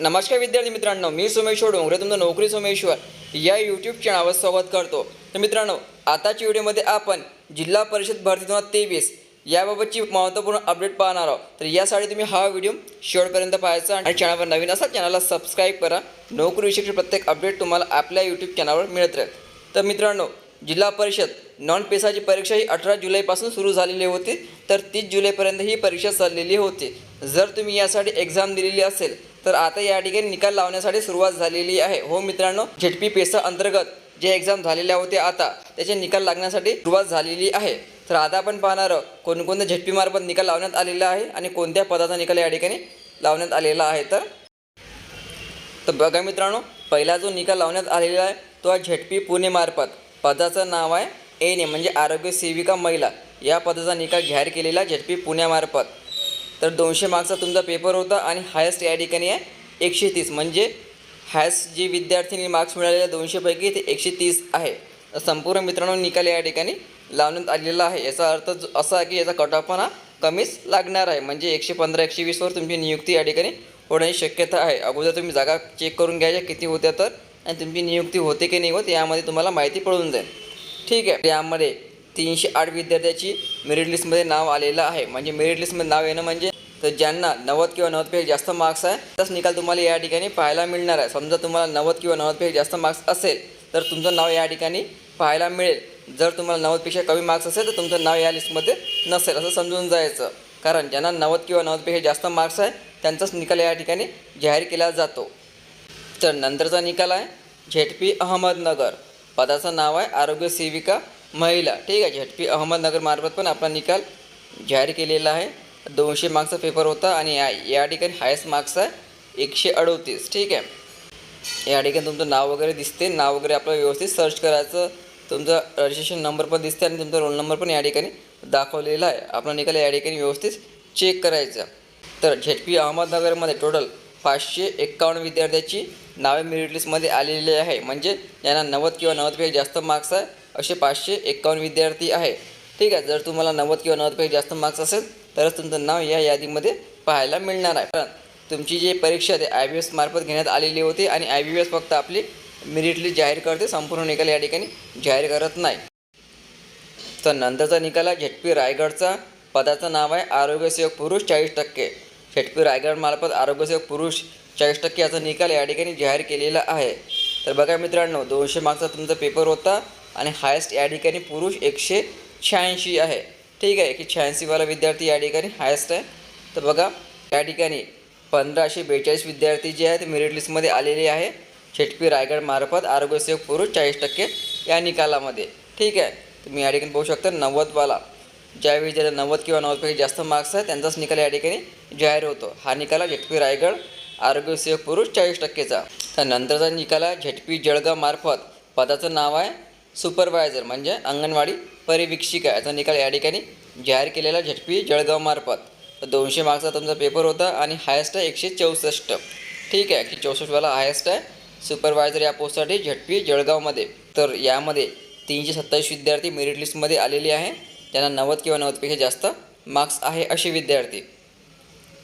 नमस्कार विद्यार्थी मित्रांनो मी सोमेश्वर डोंगरे तुमचं नोकरी सोमेश्वर या यूट्यूब चॅनलवर स्वागत करतो. तर मित्रांनो आताच्या व्हिडिओमध्ये आपण जिल्हा परिषद भरती दोन हजार तेवीस याबाबतची महत्त्वपूर्ण अपडेट पाहणार आहोत. तर यासाठी तुम्ही हा व्हिडिओ शेवटपर्यंत पाहायचा आणि चॅनलवर नवीन असा चॅनलला सबस्क्राईब करा. नोकरीविषयी प्रत्येक अपडेट तुम्हाला आपल्या यूट्यूब चॅनलवर मिळत राहील. तर मित्रांनो जिल्हा परिषद नॉन पेसाची परीक्षा ही अठरा जुलैपासून सुरू झालेली होती. तर तीस जुलैपर्यंत ही परीक्षा चाललेली होती. जर तुम्ही यासाठी एक्झाम दिलेली असेल तर आता या ठिकाणी निकाल लावण्यासाठी सुरुवात झालेली आहे. हो मित्रांनो झेडपी पेसा अंतर्गत जे एक्झाम झालेल्या होत्या आता त्याचे निकाल लागण्यासाठी सुरुवात झालेली आहे. तर आता आपण पाहणार कोणकोणत्या झेडपी मार्फत निकाल लावण्यात आलेला आहे आणि कोणत्या पदाचा निकाल या ठिकाणी लावण्यात आलेला आहे. तर तर बघा मित्रांनो पहिला जो निकाल लावण्यात आलेला आहे तो आहे झेडपी पुणेमार्फत पदाचं नाव आहे एन ए म्हणजे आरोग्य सेविका महिला. या पदाचा निकाल जाहीर केलेला झेडपी पुण्यामार्फत तर दोनशे मार्क्सचा तुमचा पेपर होता आणि हायेस्ट या ठिकाणी आहे एकशे तीस म्हणजे हायस्ट जी विद्यार्थ्यांनी मार्क्स मिळालेल्या दोनशेपैकी ते एकशे तीस आहे. तर संपूर्ण मित्रांनो निकाल या ठिकाणी लावण्यात आलेला आहे. याचा अर्थ जो- असा आहे की याचा कट ऑफ पण हा कमीच लागणार आहे. म्हणजे एकशे पंधरा एकशे वीसवर तुमची नियुक्ती या ठिकाणी होण्याची शक्यता आहे. अगोदर तुम्ही जागा चेक करून घ्यायच्या किती होत्या तर आणि तुमची नियुक्ती होते की नाही होत यामध्ये तुम्हाला माहिती पडून जाईल. ठीक आहे. यामध्ये तीनशे आठ विद्यार्थ्याची मेरिट लिस्टमध्ये नाव आलेलं आहे. म्हणजे मेरिट लिस्टमध्ये नाव येणं म्हणजे तर ज्यांना नव्वद किंवा नव्वदपेक्षा जास्त मार्क्स आहे तसं निकाल तुम्हाला या ठिकाणी पाहायला मिळणार आहे. समजा तुम्हाला नव्वद किंवा नव्वदपेक्षा जास्त मार्क्स असेल तर तुमचं नाव या ठिकाणी पाहायला मिळेल. जर तुम्हाला नव्वदपेक्षा कमी मार्क्स असेल तर तुमचं नाव या लिस्टमध्ये नसेल असं समजून जायचं. कारण ज्यांना नव्वद किंवा नव्वदपेक्षा जास्त मार्क्स आहे त्यांचाच निकाल या ठिकाणी जाहीर केला जातो. तर नंतरचा निकाल आहे झेडपी अहमदनगर. पदाचं नाव आहे आरोग्य सेविका महिला ठीक आहे झटपी अहमदनगरमार्फत पण आपला निकाल जाहीर केलेला आहे. दोनशे मार्क्सचा पेपर होता आणि या या ठिकाणी हायस्ट मार्क्स आहे एकशे अडोतीस ठीक आहे. या ठिकाणी तुमचं नाव वगैरे दिसते. नाव वगैरे आपलं व्यवस्थित सर्च करायचं. तुमचं रजिस्ट्रेशन नंबर पण दिसते आणि तुमचा रोल नंबर पण या ठिकाणी दाखवलेला आहे. आपला निकाल या ठिकाणी व्यवस्थित चेक करायचा. तर झेडपी अहमदनगरमध्ये टोटल पाचशे एक्कावन्न विद्यार्थ्याची नावे मेरिट लिस्टमध्ये आलेली आहे. म्हणजे यांना नव्वद किंवा नव्वदपेक्षा जास्त मार्क्स आहे. असे पाचशे एक्कावन्न विद्यार्थी आहे. ठीक आहे जर तुम्हाला नव्वद किंवा नव्वदपेक्षा जास्त मार्क्स असेल तरच तुमचं नाव या यादीमध्ये पाहायला मिळणार आहे. कारण तुमची जी परीक्षा ते आय बी एस मार्फत घेण्यात आलेली होती आणि आय बी एस फक्त आपली मिरिटली जाहीर करते संपूर्ण निकाल या ठिकाणी जाहीर करत नाही. तर नंतरचा निकाल आहे झेडपी रायगडचा. पदाचं नाव आहे आरोग्यसेवक पुरुष चाळीस टक्के. झटपी रायगड मार्फत आरोग्यसेवक पुरुष चाळीस टक्के याचा निकाल या ठिकाणी जाहीर केलेला आहे. तर बघा मित्रांनो दोनशे मार्क्सचा तुमचा पेपर होता. आणि हायेस्ट या ठिकाणी पुरुष एकशे शहाऐंशी आहे. ठीक आहे की शहाऐंशीवाला विद्यार्थी या ठिकाणी हायेस्ट आहे. तर बघा या ठिकाणी पंधराशे बेचाळीस विद्यार्थी जे आहेत ते मेरिट लिस्टमध्ये आलेले आहे. छेटपी रायगडमार्फत आरोग्यसेवक पुरुष चाळीस टक्के या निकालामध्ये. ठीक आहे तुम्ही या ठिकाणी पाहू शकता नव्वदवाला ज्यावेळी ज्याला नव्वद किंवा नव्वदपैकी जास्त मार्क्स आहे त्यांचाच निकाल या ठिकाणी जाहीर होतो. हा निकाल आहे रायगड आरोग्यसेवक पुरुष चाळीस टक्केचा. तर नंतरचा निकाल आहे जळगावमार्फत जळगाव मार्फत. पदाचं नाव आहे सुपरवायझर म्हणजे अंगणवाडी परिवीक्षिका याचा निकाल या ठिकाणी जाहीर केलेला झटपी जळगाव मार्फत. तर दोनशे मार्क्सचा तुमचा पेपर होता आणि हायेस्ट आहे एकशे चौसष्ट. ठीक आहे एकशे चौसष्टवाला हायेस्ट आहे. सुपरवायझर या पोस्टसाठी झटपी जळगावमध्ये. तर यामध्ये तीनशे सत्तावीस विद्यार्थी मेरिट लिस्टमध्ये आलेले आहे. त्यांना नव्वद किंवा नव्वदपेक्षा जास्त मार्क्स आहे असे विद्यार्थी.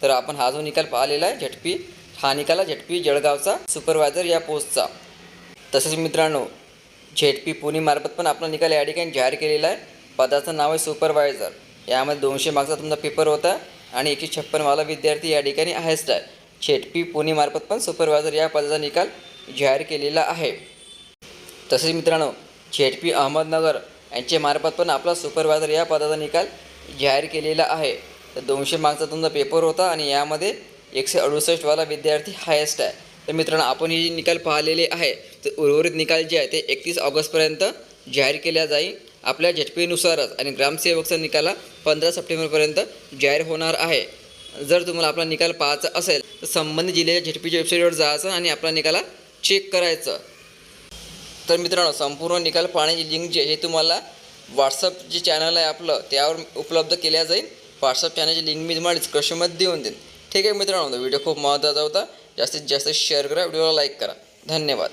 तर आपण हा जो निकाल पाहिलेला आहे झटपी हा निकाल झटपी जळगावचा सुपरवायझर या पोस्टचा तसेच मित्रांनो झेटपी पुणेमार्फत पण आपला निकाल या ठिकाणी जाहीर केलेला आहे. पदाचं नाव आहे सुपरवायझर यामध्ये दोनशे मार्क्सचा तुमचा पेपर होता आणि एकशे छप्पनवाला विद्यार्थी या ठिकाणी हायस्ट आहे. झेडपी पुणेमार्फत पण सुपरवायझर या पदाचा निकाल जाहीर केलेला आहे. तसेच मित्रांनो झेडपी अहमदनगर यांचे मार्फत पण आपला सुपरवायझर या पदाचा निकाल जाहीर केलेला आहे. तर दोनशे मार्क्सचा तुमचा पेपर होता आणि यामध्ये एकशे अडुसष्टवाला विद्यार्थी हायेस्ट आहे. तर मित्रांनो आपण हे जे निकाल पाहिलेले आहे तर उर्वरित निकाल जे आहे ते एकतीस ऑगस्टपर्यंत जाहीर केल्या जाईल. आपल्या झटपीनुसारच आणि ग्रामसेवकचा निकाल पंधरा सप्टेंबरपर्यंत जाहीर होणार आहे. जर तुम्हाला आपला निकाल पाहायचा असेल तर संबंधित जिल्ह्याच्या झटपीच्या वेबसाईटवर जायचं आणि आपला निकाल चेक करायचं. तर मित्रांनो संपूर्ण निकाल पाहण्याची लिंक जी आहे हे तुम्हाला व्हॉट्सअप जे चॅनल आहे आपलं त्यावर उपलब्ध केल्या जाईल. व्हॉट्सअप चॅनलची लिंक मी तुम्हाला डिस्क्रिप्शनमध्ये देऊन देईन. ठीक आहे मित्रांनो व्हिडिओ खूप महत्त्वाचा होता. जास्तीत जास्त शेअर करा व्हिडिओला लाईक करा. धन्यवाद.